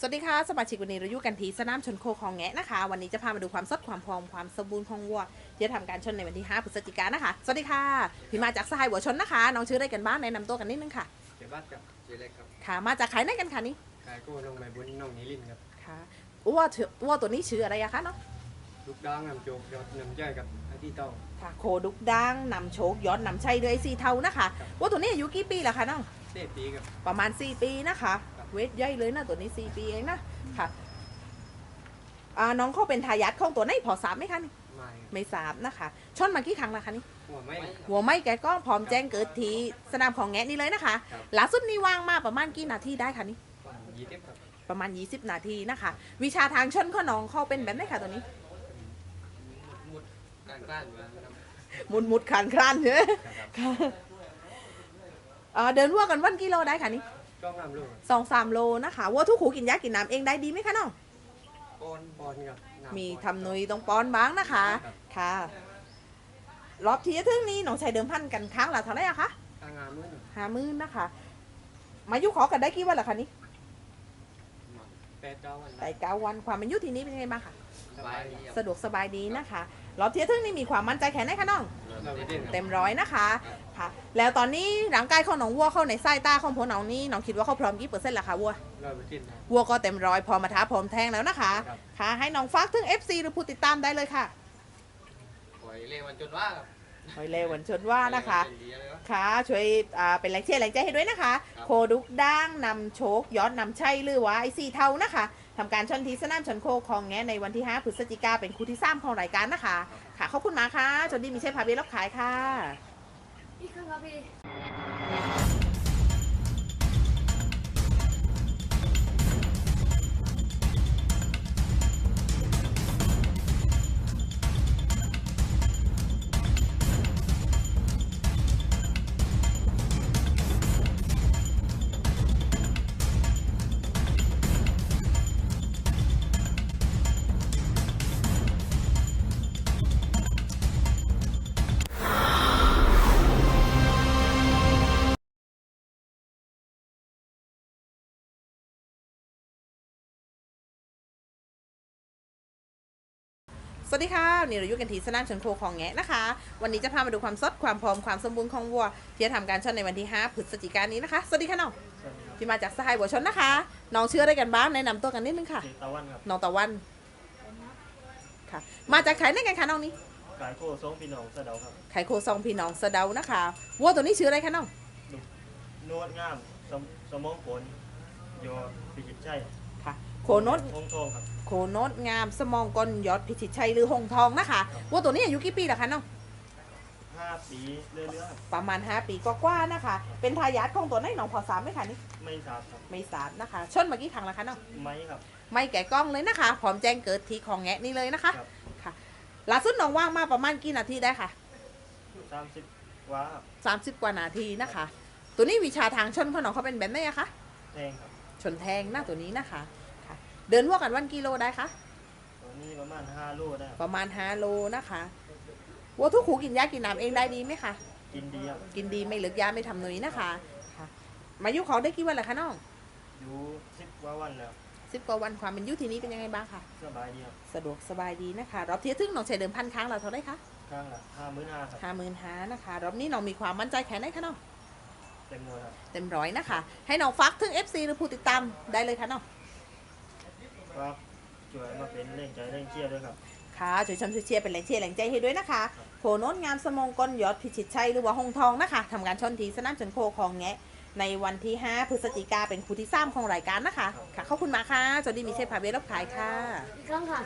สวัสดีค่ะสมาชิกวันนี้เราอยู่กันที่สนามชนโคของแงะนะคะ วันนี้จะพามาดูความสดความพร้อมความสมบูรณ์ของวัวที่จะทำการชนในวันที่ 5 พฤศจิกายนนะคะ สวัสดีค่ะพี่มาจากสหายหัวชนนะคะ น้องชื่ออะไรกันบ้างแนะนำตัวกันนิดนึงค่ะเจ้าบ้านกับเจเล็กครับค่ะ มาจากขายไหนกันคะนี่ขายกู้น้องใบบุญน้องนิลินทร์ครับค่ะวัวถือวัวตัวนี้ชื่ออะไรอะคะเนาะลูกดางนำโจกยอดนำใจกับอาที่เต้าค่ะโคดุกดังนำโชคย้อนนำชัยด้วยสีเทานะคะวัวตัวนี้อายุกี่ปีแล้วคะน้องเต้ปีกับประมาณ4ปีนะคะครับ เวทใหญ่เลยนะตัวนี้4ปีเองนะค่ะอ่าน้องเขาเป็นทายาทของตัวไหนพอสามไหมคะนี่ไม้ไม่ทราบนะคะชนมากี่ครั้งแล้วคะนี่ หัวไม้หัวไม่แกก็พร้อมแจ้งเกิดที่สนามของแงะนี่เลยนะคะครับล่าสุดนี่ว่างมาประมาณกี่นาทีได้คะนี่ยี่สิบครับประมาณ 20 นาทีนะคะ วิชาทางชนข้อน้องเขาเป็นแบบไหนคะตัวนี้มุดกลางกล้านมาครับมุดมุดคลานคลานใช่ไหมครับค่ะเอ่อเดินวัวกันวันกิโลได้ค่ะนี่ จ้องน้ำลูกสองสามโลนะคะวัวทุกขูกินยากินน้ำเองได้ดีไหมคะน้องปอนปอนกับน้ำมีปอน ทำนุยต้องป้อนบ้างนะคะครับ ค่ะ รอบที่จะถึงนี้น้องใช้เดิมพันกันครั้งละเท่าไหร่อะคะทางงานมื้อหนึ่งห้าหมื่นนะคะ มายุขอกันได้กี่วันละคะนี่แปดเก้าวันแต่เก้าวันความเป็นอยุทีนี้เป็นยังไงบ้างคะสบายดีครับสะดวกสบายดีนะคะรอบเที่ยงทึ่งนี่มีความมั่นใจแค่ไหนคะน้อง เราไปเล่นครับ เต็มร้อยนะคะ ค่ะแล้วตอนนี้ร่างกายของน้องวัวเข้าในไส้ตาของพวกน้องนี่น้องคิดว่าเขาพร้อมกี่เปอร์เซ็นต์ละคะวัวเราไปเล่นครับ วัวก็เต็มร้อยพอมาท้าพร้อมแทงแล้วนะคะ ครับ ค่ะ ให้น้องฟักถึง FC หรือผู้ติดตามได้เลยค่ะปล่อยเล่วันจนว่าครับหอยเลวันชนว่านะคะเล่ดีเลยวะ ค่ะ ช่วยอ่าเป็นแรงเชียร์แรงใจให้ด้วยนะคะ ครับ โคดุกด่างนำโชคยอดนำชัยหรือว่าไอซีเทานะคะทำการชนทีสนามชนโคของแงในวันที่ 5 พฤศจิกาเป็นคู่ที่สามของรายการนะคะ ค่ะ ขอบคุณมากค่ะชนดีมีชัยพาเบลรับขายค่ะ อีกค สวัสดีค่ะวันนี่เราอยู่กันที่สนามชนโคของแงะนะคะ วันนี้จะพามาดูความสดความพร้อมความสมบูรณ์ของวัวที่จะทำการชนในวันที่ 5 พฤศจิกายนนี้นะคะ สวัสดีค่ะน้องที่มาจากสหายหัวชนนะคะ น้องเชื่อได้กันบ้างแนะนำตัวกันนิดนึงค่ะตะวันครับน้องตะวันค่ะ มาจากไข่ในกันคะน้องนี้ขายโคสองพี่น้องสะเดาครับไข่โคซองพี่น้องสะเดานะคะวัวตัวนี้ชื่ออะไรคะน้องนวดงามสมสมองผลโยพิจิตรชัยค่ะ โคโนตทองทองครับโคโนตงามสมองกลยอดพิชิตชัยหรือหงทองนะคะวัวตัวนี้อายุกี่ปีแล้วคะน้องห้าปีเรื่อยๆครับประมาณ 5 ปีกว่าๆนะคะ เป็นทายาทของตัวไหนน้องพอสามไหมคะนี่ไม่ทราบครับไม่ทราบนะคะ ชนมากี่ครั้งแล้วคะน้องไม้ครับ ไม่แก่กล้องเลยนะคะพร้อมแจ้งเกิดทีของแงะนี่เลยนะคะครับ ค่ะล่าสุดน้องว่างมาประมาณกี่นาทีได้ค่ะ สามสิบว้าครับ30 กว่านาทีนะคะ ตัวนี้วิชาทางชนของน้องเขาเป็นแบบไหนอะคะ แทงครับ ชนแทงหน้าตัวนี้นะคะค่ะ เดินวัวกันวันกิโลได้คะตัวนี้ประมาณห้าโลได้ครับประมาณ5โลนะคะวัวทุกขูกินยากินน้ำเองได้ดีไหมคะกินดีครับกินดีไม่เหลือกยาไม่ทำหนุยนะคะค่ะมายุเขาได้กี่วันแล้วคะน้องอยู่สิบกว่าวันแล้วสิบกว่าวันความเป็นอยุทีนี้เป็นยังไงบ้างคะสบายดีครับสะดวกสบายดีนะคะรอบเที่ยงทึ่งน้องใช้เดิมพันครั้งเราเท่าไหรคะข้างละห้าหมื่นห้าครับห้าหมื่นห้านะคะรอบนี้น้องมีความมั่นใจแค่ไหนคะน้องเต็มหมดครับเต็มร้อยนะคะ ให้น้องฟักถึง FC หรือผู้ติดตามได้เลยค่ะน้อง ครับช่วยมาเป็นเร่งใจเร่งเชียร์ด้วยครับ ค่ะช่วยชมช่วยเชียร์เป็นแรงเชียร์แรงใจให้ด้วยนะคะโคโนนงามสมองกลยอดพิชิตชัยหรือว่าหงทองนะคะทำการชนทีสนามชนโคของแงะในวันที่ 5 พฤศจิกาเป็นคู่ที่3ของรายการนะคะ ค่ะขอบคุณมากค่ะสวัสดีมีเชฟพาเวลรับขายค่ะ อีกครั้งค่ะ